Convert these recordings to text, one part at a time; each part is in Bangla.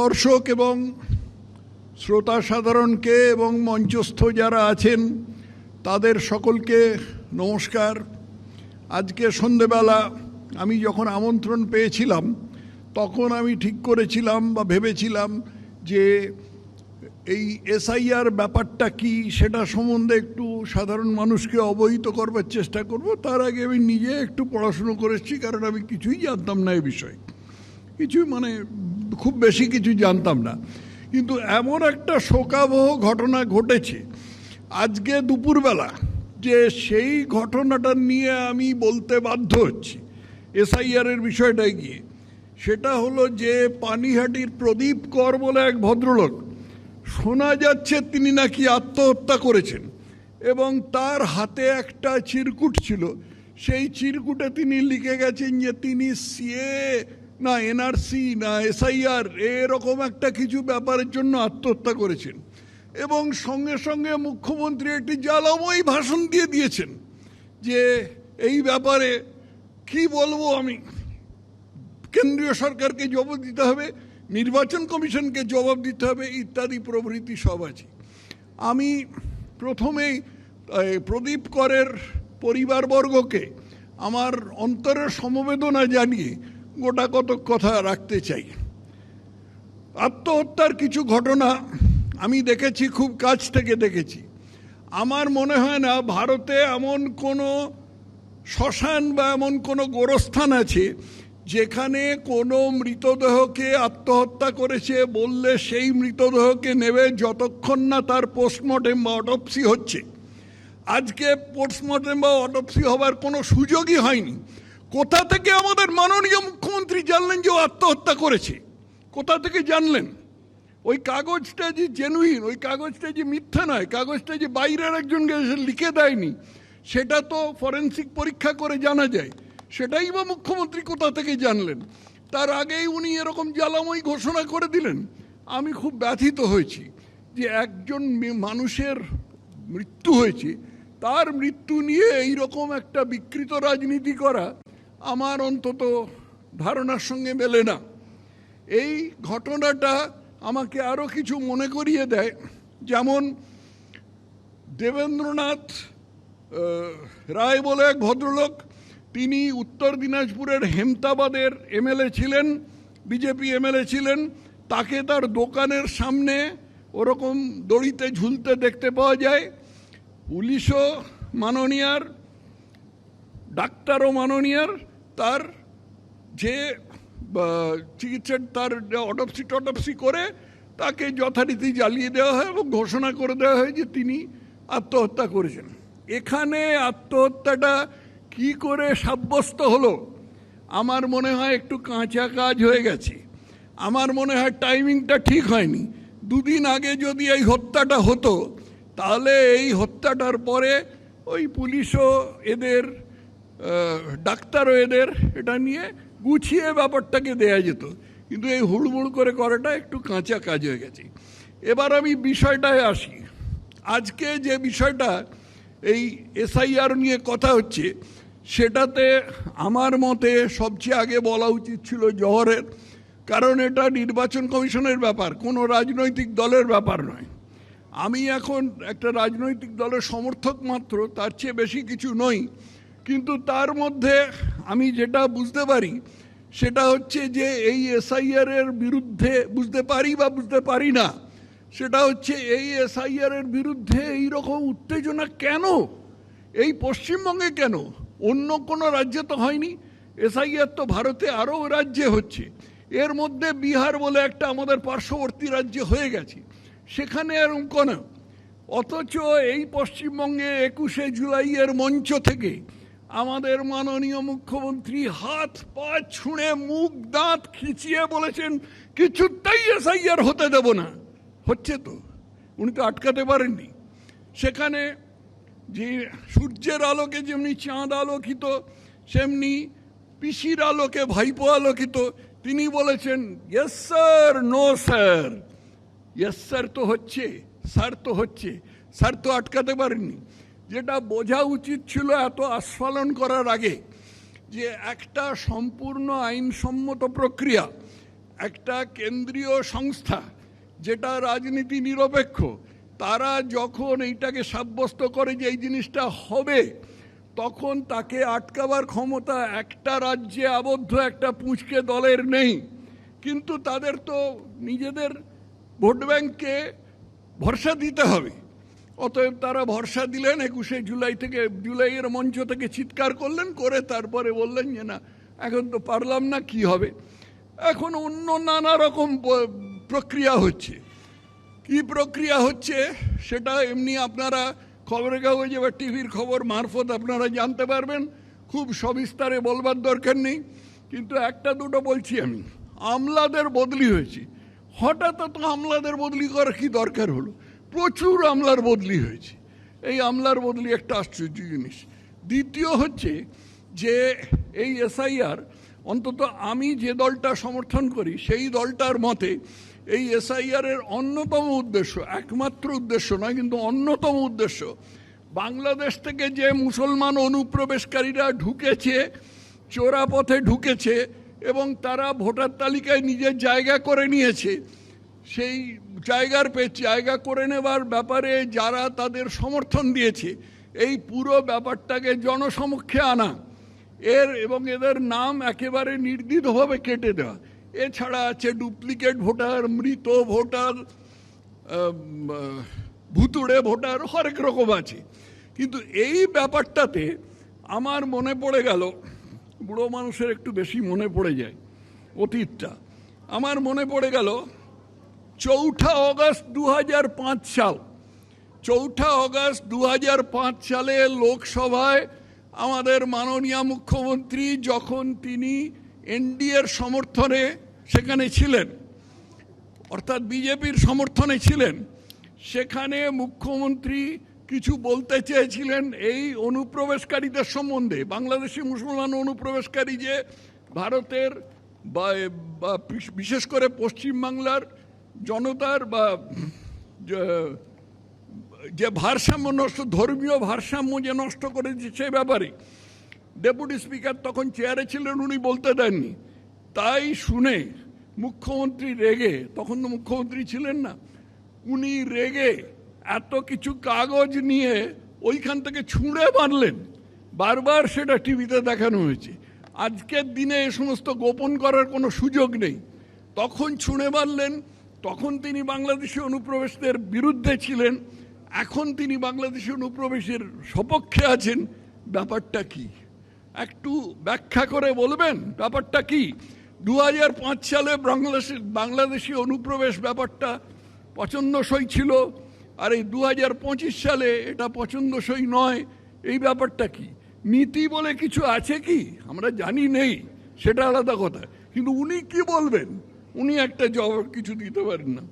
দর্শক এবং শ্রোতা সাধারণকে এবং মঞ্চস্থ যারা আছেন, তাদের সকলকে নমস্কার। আজকে সন্ধেবেলা আমি যখন আমন্ত্রণ পেয়েছিলাম, তখন আমি ঠিক করেছিলাম বা ভেবেছিলাম যে এই এসআইআর ব্যাপারটা কি, সেটা সম্বন্ধে একটু সাধারণ মানুষকে অবহিত করবার চেষ্টা করব। তার আগে আমি নিজে একটু পড়াশুনো করেছি, কারণ আমি কিছুই জানতাম না এই বিষয়ে। কিছু মানে খুব বেশি কিছু জানতাম না। কিন্তু এমন একটা শোকাবহ ঘটনা ঘটেছে। আজকে দুপুরবেলা যে সেই ঘটনাটা নিয়ে আমি বলতে বাধ্য হচ্ছি এসআইআর এর বিষয়টায় গিয়ে। সেটা হলো যে পানিহাটির প্রদীপ কর বলে এক ভদ্রলোক শোনা যাচ্ছে তিনি নাকি আত্মহত্যা করেছেন এবং তার হাতে একটা চিরকুট ছিল। সেই চিরকুটে তিনি লিখে গেছেন যে তিনি সিএ না এনআরসি না এসআইআর এরকম একটা কিছু ব্যাপারের জন্য আত্মহত্যা করেছেন। এবং সঙ্গে সঙ্গে মুখ্যমন্ত্রী একটি জ্বালাময়ী ভাষণ দিয়ে দিয়েছেন যে, এই ব্যাপারে কি বলব আমি? কেন্দ্রীয় সরকারকে জবাব দিতে হবে, নির্বাচন কমিশনকে জবাব দিতে হবে, ইত্যাদি প্রভৃতি সব আছে। আমি প্রথমেই প্রদীপ করের পরিবারবর্গকে আমার অন্তরের সমবেদনা জানিয়ে গোটা কতক কথা রাখতে চাই। আত্মহত্যার কিছু ঘটনা আমি দেখেছি, খুব কাছ থেকে দেখেছি। আমার মনে হয় না ভারতে এমন কোনো শ্মশান বা এমন কোনো গোরস্থান আছে যেখানে কোনো মৃতদেহকে আত্মহত্যা করেছে বললে সেই মৃতদেহকে নেবে যতক্ষণ না তার পোস্টমর্টেম বা অটপসি হচ্ছে। আজকে পোস্টমর্টেম বা অটপসি হবার কোনো সুযোগই হয়নি। কোথা থেকে আমাদের মাননীয় মুখ্যমন্ত্রী জানলেন যে ও আত্মহত্যা করেছে? কোথা থেকে জানলেন? ওই কাগজটা যে জেনুইন ওই কাগজটা যে মিথ্যা নয়, কাগজটা যে বাইরের একজনকে এসে লিখে দেয়নি, সেটা তো ফরেন্সিক পরীক্ষা করে জানা যায়। সেটাই বা মুখ্যমন্ত্রী কোথা থেকে জানলেন? তার আগেই উনি এরকম জ্বালাময় ঘোষণা করে দিলেন। আমি খুব ব্যথিত হয়েছি যে একজন মানুষের মৃত্যু হয়েছে। তার মৃত্যু নিয়ে এই রকম একটা বিকৃত রাজনীতি করা আমার অন্তত ধারণার সঙ্গে মেলে না। এই ঘটনাটা আমাকে আরও কিছু মনে করিয়ে দেয়। যেমন দেবেন্দ্রনাথ রায় বলে এক ভদ্রলোক, তিনি উত্তর দিনাজপুরের হেমতাবাদের এমএলএ ছিলেন, বিজেপি এমএলএ ছিলেন। তাকে তার দোকানের সামনে ওরকম দড়িতে ঝুলতে দেখতে পাওয়া যায়। পুলিশও মাননীয়ার ডাক্তারও মাননীয়ার, তার যে চিকিৎসার তার অটপসি টটপসি করে তাকে যথারীতি জ্বালিয়ে দেওয়া হয় এবং ঘোষণা করে দেওয়া হয় যে তিনি আত্মহত্যা করেছেন। এখানে আত্মহত্যাটা কি করে সাব্যস্ত হলো? আমার মনে হয় একটু কাঁচা কাজ হয়ে গেছে। আমার মনে হয় টাইমিংটা ঠিক হয়নি। দুদিন আগে যদি এই হত্যাটা হতো, তাহলে এই হত্যাটার পরে ওই পুলিশও এদের ডাক্তারও এদের এটা নিয়ে গুছিয়ে ব্যাপারটাকে দেয়া যেত। কিন্তু এই হুড়মুড় করে করাটা একটু কাঁচা কাজ হয়ে গেছে। এবার আমি বিষয়টায় আসি। আজকে যে বিষয়টা, এই এসআইআর নিয়ে কথা হচ্ছে, সেটাতে আমার মতে সবচেয়ে আগে বলা উচিত ছিল জহরের, কারণ এটা নির্বাচন কমিশনের ব্যাপার, কোনো রাজনৈতিক দলের ব্যাপার নয়। আমি এখন একটা রাজনৈতিক দলের সমর্থক মাত্র, তার চেয়ে বেশি কিছু নই। কিন্তু তার মধ্যে আমি যেটা বুঝতে পারি, সেটা হচ্ছে যে এই এসআইআর এর বিরুদ্ধে বুঝতে পারি বা বুঝতে পারি না, সেটা হচ্ছে এই এসআইআর এর বিরুদ্ধে এই রকম উত্তেজনা কেন? এই পশ্চিমবঙ্গে কেন? অন্য কোনো রাজ্যে তো হয়নি এসআইআর তো ভারতে আরও রাজ্যে হচ্ছে। এর মধ্যে বিহার বলে একটা আমাদের পার্শ্ববর্তী রাজ্যে হয়ে গেছে। সেখানে এরকম কেন, অথচ এই পশ্চিমবঙ্গে একুশে জুলাইয়ের মঞ্চ থেকে আমাদের মাননীয় মুখ্যমন্ত্রী হাত পা ছুঁড়ে মুখ দাঁত খিচিয়ে বলেছেন, কিছুতেই এসআইআর হতে দেব না। হচ্ছে তো, উনি তো আটকাতে পারেননি। সেখানে যে সূর্যের আলোকে যেমনি চাঁদ আলোকিত, সেমনি পিসির আলোকে ভাইপো আলোকিত, তিনি বলেছেন yes sir no sir yes sir তো হচ্ছে স্যার তো হচ্ছে স্যার তো আটকাতে পারেননি। যেটা বোঝা উচিত ছিল এত আস্ফালন করার আগে যে একটা সম্পূর্ণ আইনসম্মত প্রক্রিয়া, একটা কেন্দ্রীয় সংস্থা যেটা রাজনীতি নিরপেক্ষ, তারা যখন এইটাকে সাব্যস্ত করে যে এই জিনিসটা হবে, তখন তাকে আটকাবার ক্ষমতা একটা রাজ্যে আবদ্ধ, একটা পুঁচকে দলের নেই। কিন্তু তাদের তো নিজেদের ভোট ব্যাংককে ভরসা দিতে হবে। অতএব তারা ভরসা দিলেন, একুশে জুলাই থেকে, জুলাইয়ের মঞ্চ থেকে চিৎকার করলেন, করে তারপরে বললেন যে, না, এখন তো পারলাম না, কি হবে? এখন অন্য নানা রকম প্রক্রিয়া হচ্ছে। কি প্রক্রিয়া হচ্ছে, সেটা এমনি আপনারা খবরের কাগজে বা টিভির খবর মারফত আপনারা জানতে পারবেন। খুব সবিস্তারে বলবার দরকার নেই। কিন্তু একটা দুটো বলছি আমি। আমলাদের বদলি হয়েছে। হঠাৎ তো আমলাদের বদলি করার কি দরকার হলো? প্রচুর আমলার বদলি হয়েছে। এই আমলার বদলি একটা আশ্চর্য জিনিস। দ্বিতীয় হচ্ছে যে এই এসআইআর, অন্তত আমি যে দলটা সমর্থন করি, সেই দলটার মতে এই এসআইআর এর অন্যতম উদ্দেশ্য, একমাত্র উদ্দেশ্য নয়, কিন্তু অন্যতম উদ্দেশ্য, বাংলাদেশ থেকে যে মুসলমান অনুপ্রবেশকারীরা ঢুকেছে চোরা পথে ঢুকেছে, এবং তারা ভোটার তালিকায় নিজের জায়গা করে নিয়েছে সেই জায়গার পে জায়গা করে নেবার ব্যাপারে যারা তাদের সমর্থন দিয়েছে, এই পুরো ব্যাপারটাকে জনসমক্ষে আনা। এর এবং এদের নাম একেবারে নির্দ্বিধভাবে কেটে দেওয়া। এছাড়া আছে ডুপ্লিকেট ভোটার, মৃত ভোটার ভুতুড়ে ভোটার, হরেক রকম আছে। কিন্তু এই ব্যাপারটাতে আমার মনে পড়ে গেল, বুড়ো মানুষের একটু বেশি মনে পড়ে যায় অতীতটা। আমার মনে পড়ে গেল চৌঠা অগস্ট দু হাজার পাঁচ সাল। চৌঠা অগস্ট দু হাজার পাঁচ সালে লোকসভায় আমাদের মাননীয় মুখ্যমন্ত্রী যখন তিনি এনডিএর সমর্থনে সেখানে ছিলেন, অর্থাৎ বিজেপির সমর্থনে ছিলেন, সেখানে মুখ্যমন্ত্রী কিছু বলতে চেয়েছিলেন এই অনুপ্রবেশকারীদের সম্বন্ধে, বাংলাদেশি মুসলমান অনুপ্রবেশকারী যে ভারতের বিশেষ করে পশ্চিমবাংলার জনতার বা, যে- ভারসাম্য নষ্ট, ধর্মীয় ভারসাম্য যে নষ্ট করেছে সে ব্যাপারে। ডেপুটি স্পিকার তখন চেয়ারে ছিলেন, উনি বলতে দেননি। তাই শুনে মুখ্যমন্ত্রী রেগে, তখন তো মুখ্যমন্ত্রী ছিলেন না, উনি রেগে এত কিছু কাগজ নিয়ে ওইখান থেকে ছুঁড়ে মারলেন। বারবার সেটা টিভিতে দেখানো হয়েছে। আজকের দিনে এ সমস্ত গোপন করার কোনো সুযোগ নেই। তখন ছুঁড়ে মারলেন তখন তিনি বাংলাদেশি অনুপ্রবেশদের বিরুদ্ধে ছিলেন। এখন তিনি বাংলাদেশি অনুপ্রবেশের সপক্ষে আছেন। ব্যাপারটা কি? একটু ব্যাখ্যা করে বলবেন? ব্যাপারটা কি? দু হাজার পাঁচ সালে বাংলাদেশি বাংলাদেশি অনুপ্রবেশ ব্যাপারটা পছন্দসই ছিল। আর এই দু হাজার পঁচিশ সালে এটা পছন্দসই নয়। এই ব্যাপারটা কি? নীতি বলে কিছু আছে কি? আমরা জানি নেই। সেটা আলাদা কথা। কিন্তু উনি কি বলবেন? উনি একটা জবাব কিছু দিতে পারেন না।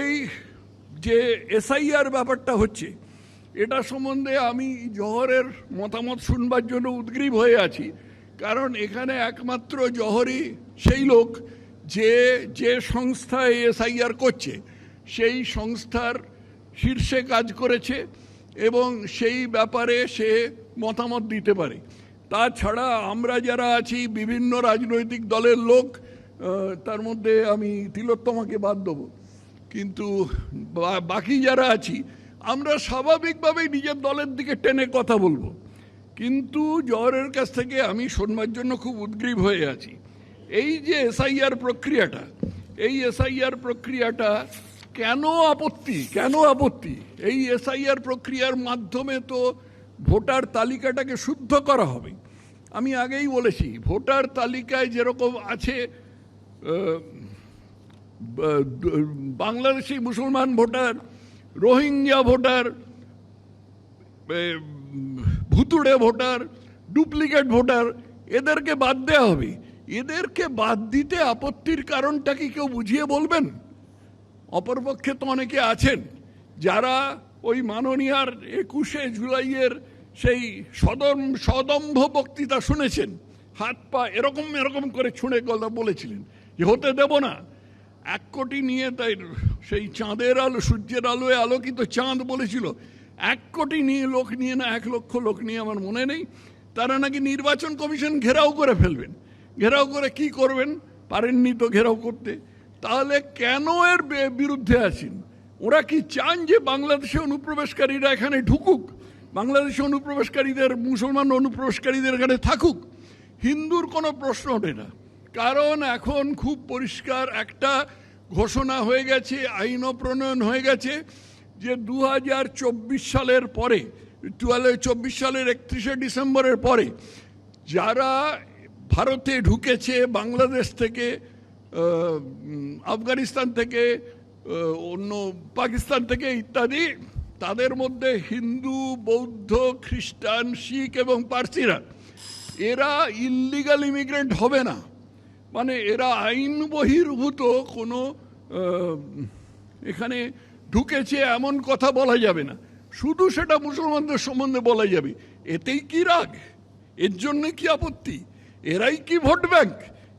এই যে এসআইআর ব্যাপারটা হচ্ছে, এটা সম্বন্ধে আমি জহরের মতামত শুনবার জন্য উদ্গ্রীব হয়ে আছি। কারণ এখানে একমাত্র জহরই সেই লোক যে যে সংস্থা এসআইআর করছে, সেই সংস্থার শীর্ষে কাজ করেছে এবং সেই ব্যাপারে সে মতামত দিতে পারে। তাছাড়া আমরা যারা আছি, বিভিন্ন রাজনৈতিক দলের লোক তার মধ্যে আমি তিলোত্তমাকে বাদ দেবো। কিন্তু বাকি যারা আছি, আমরা স্বাভাবিকভাবেই নিজের দলের দিকে টেনে কথা বলব। কিন্তু জহরের কাছ থেকে আমি শোনবার জন্য খুব উদ্গ্রীব হয়ে আছি। এই যে এসআইআর প্রক্রিয়াটা, এই এসআইআর প্রক্রিয়াটা কেন আপত্তি কেন আপত্তি? এই এসআইআর প্রক্রিয়ার মাধ্যমে তো ভোটার তালিকাটাকে শুদ্ধ করা হবে। আমি আগেই বলেছি, ভোটার তালিকায় যেরকম আছে বাংলাদেশি মুসলমান ভোটার, রোহিঙ্গা ভোটার ভুতুড়ে ভোটার, ডুপ্লিকেট ভোটার, এদেরকে বাদ দেওয়া হবে। এদেরকে বাদ দিতে আপত্তির কারণটা কি কেউ বুঝিয়ে বলবেন? অপরপক্ষে তো অনেকে আছেন, যারা ওই মাননীয়ার একুশে জুলাইয়ের সেই সদম, সদম্ভ বক্তৃতা শুনেছেন, হাত পা এরকম এরকম করে ছুঁড়ে গলা বলেছিলেন। হতে দেব না। এক কোটি নিয়ে তাই সেই চাঁদের আলো, সূর্যের আলোয় আলোকিত চাঁদ বলেছিল। এক কোটি নিয়ে লোক নিয়ে না, এক লক্ষ লোক নিয়ে আমার মনে নেই। তারা নাকি নির্বাচন কমিশন ঘেরাও করে ফেলবেন। ঘেরাও করে কি করবেন? পারেননি তো ঘেরাও করতে। তাহলে কেন এর বিরুদ্ধে আছেন? ওরা কি চান যে বাংলাদেশে অনুপ্রবেশকারীরা এখানে ঢুকুক? বাংলাদেশে অনুপ্রবেশকারীদের, মুসলমান অনুপ্রবেশকারীদের এখানে থাকুক? হিন্দুর কোনো প্রশ্ন ওঠে না। কারণ এখন খুব পরিষ্কার একটা ঘোষণা হয়ে গেছে, আইনও প্রণয়ন হয়ে গেছে যে দু হাজার চব্বিশ সালের পরে টুয়েলভ চব্বিশ সালের একত্রিশে ডিসেম্বরের পরে যারা ভারতে ঢুকেছে, বাংলাদেশ থেকে আফগানিস্তান থেকে অন্য পাকিস্তান থেকে ইত্যাদি, তাদের মধ্যে হিন্দু, বৌদ্ধ, খ্রিস্টান, শিখ এবং পার্সিরা, এরা ইল্লিগাল ইমিগ্রেন্ট হবে না। মানে এরা আইন বহির্ভূত কোনো এখানে ঢুকেছে এমন কথা বলা যাবে না। শুধু সেটা মুসলমানদের সম্বন্ধে বলা যাবে। এতেই কি রাগ? এর জন্য কি আপত্তি? এরাই কি ভোট ব্যাংক?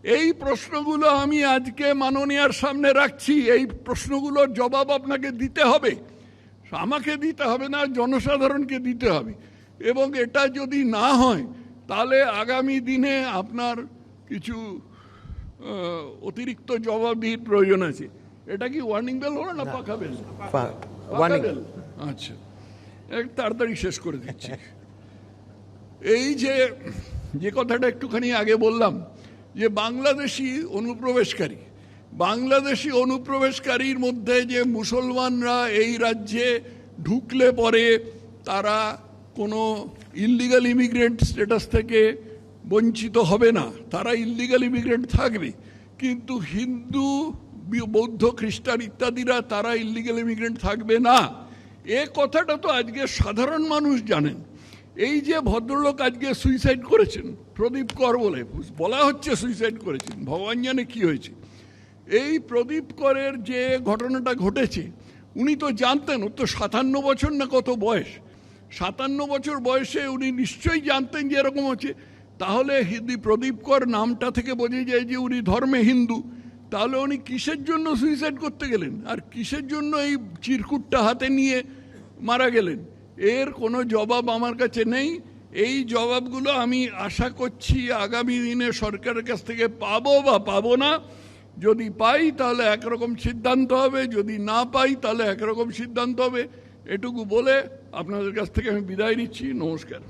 এই প্রশ্নগুলো আমি আজকে মাননীয়ার সামনে রাখছি। এই প্রশ্নগুলোর জবাব আপনাকে দিতে হবে। আমাকে দিতে হবে না, জনসাধারণকে দিতে হবে। এবং এটা যদি না হয়, তাহলে আগামী দিনে আপনার কিছু অতিরিক্ত জবাবদিহির প্রয়োজন আছে। এটা কি ওয়ার্নিং বেল হলো না পাখা বেল ওয়ার্নিং পাকা বেল? আচ্ছা। এক তাড়াতাড়ি শেষ করে দিচ্ছি। এই যে যে কথাটা একটুখানি আগে বললাম যে বাংলাদেশি অনুপ্রবেশকারী বাংলাদেশি অনুপ্রবেশকারীর মধ্যে যে মুসলমানরা এই রাজ্যে ঢুকলে পরে তারা কোনো ইল্লিগাল ইমিগ্রেন্ট স্ট্যাটাস থেকে বঞ্চিত হবে না। তারা ইল্লিগাল ইমিগ্রেন্ট থাকবে। কিন্তু হিন্দু, বৌদ্ধ, খ্রিস্টান ইত্যাদিরা তারা ইল্লিগাল ইমিগ্রেন্ট থাকবে না। এ কথাটা তো আজকে সাধারণ মানুষ জানেন। এই যে ভদ্রলোক আজকে সুইসাইড করেছেন, প্রদীপ কর বলে, বলা হচ্ছে সুইসাইড করেছেন। ভগবান জানে কি হয়েছে। এই প্রদীপ করের যে ঘটনাটা ঘটেছে, উনি তো জানতেন, ওর তো সাতান্ন বছর না কত বয়স। সাতান্ন বছর বয়সে উনি নিশ্চয়ই জানতেন যে এরকম হচ্ছে। তাহলে হিন্দি প্রদীপ কর নামটা থেকে বোঝা যায় যে উনি ধর্মে হিন্দু। তাহলে উনি কিসের জন্য সুইসাইড করতে গেলেন? আর কিসের জন্য এই চিরকুটটা হাতে নিয়ে মারা গেলেন? এর কোনো জবাব আমার কাছে নেই। এই জবাবগুলো আমি আশা করছি আগামী দিনে সরকারের কাছ থেকে পাবো বা পাবো না। যদি পাই তাহলে একরকম সিদ্ধান্ত হবে, যদি না পাই তাহলে একরকম সিদ্ধান্ত হবে। এটুকু বলে আপনাদের কাছ থেকে আমি বিদায় নিচ্ছি। নমস্কার।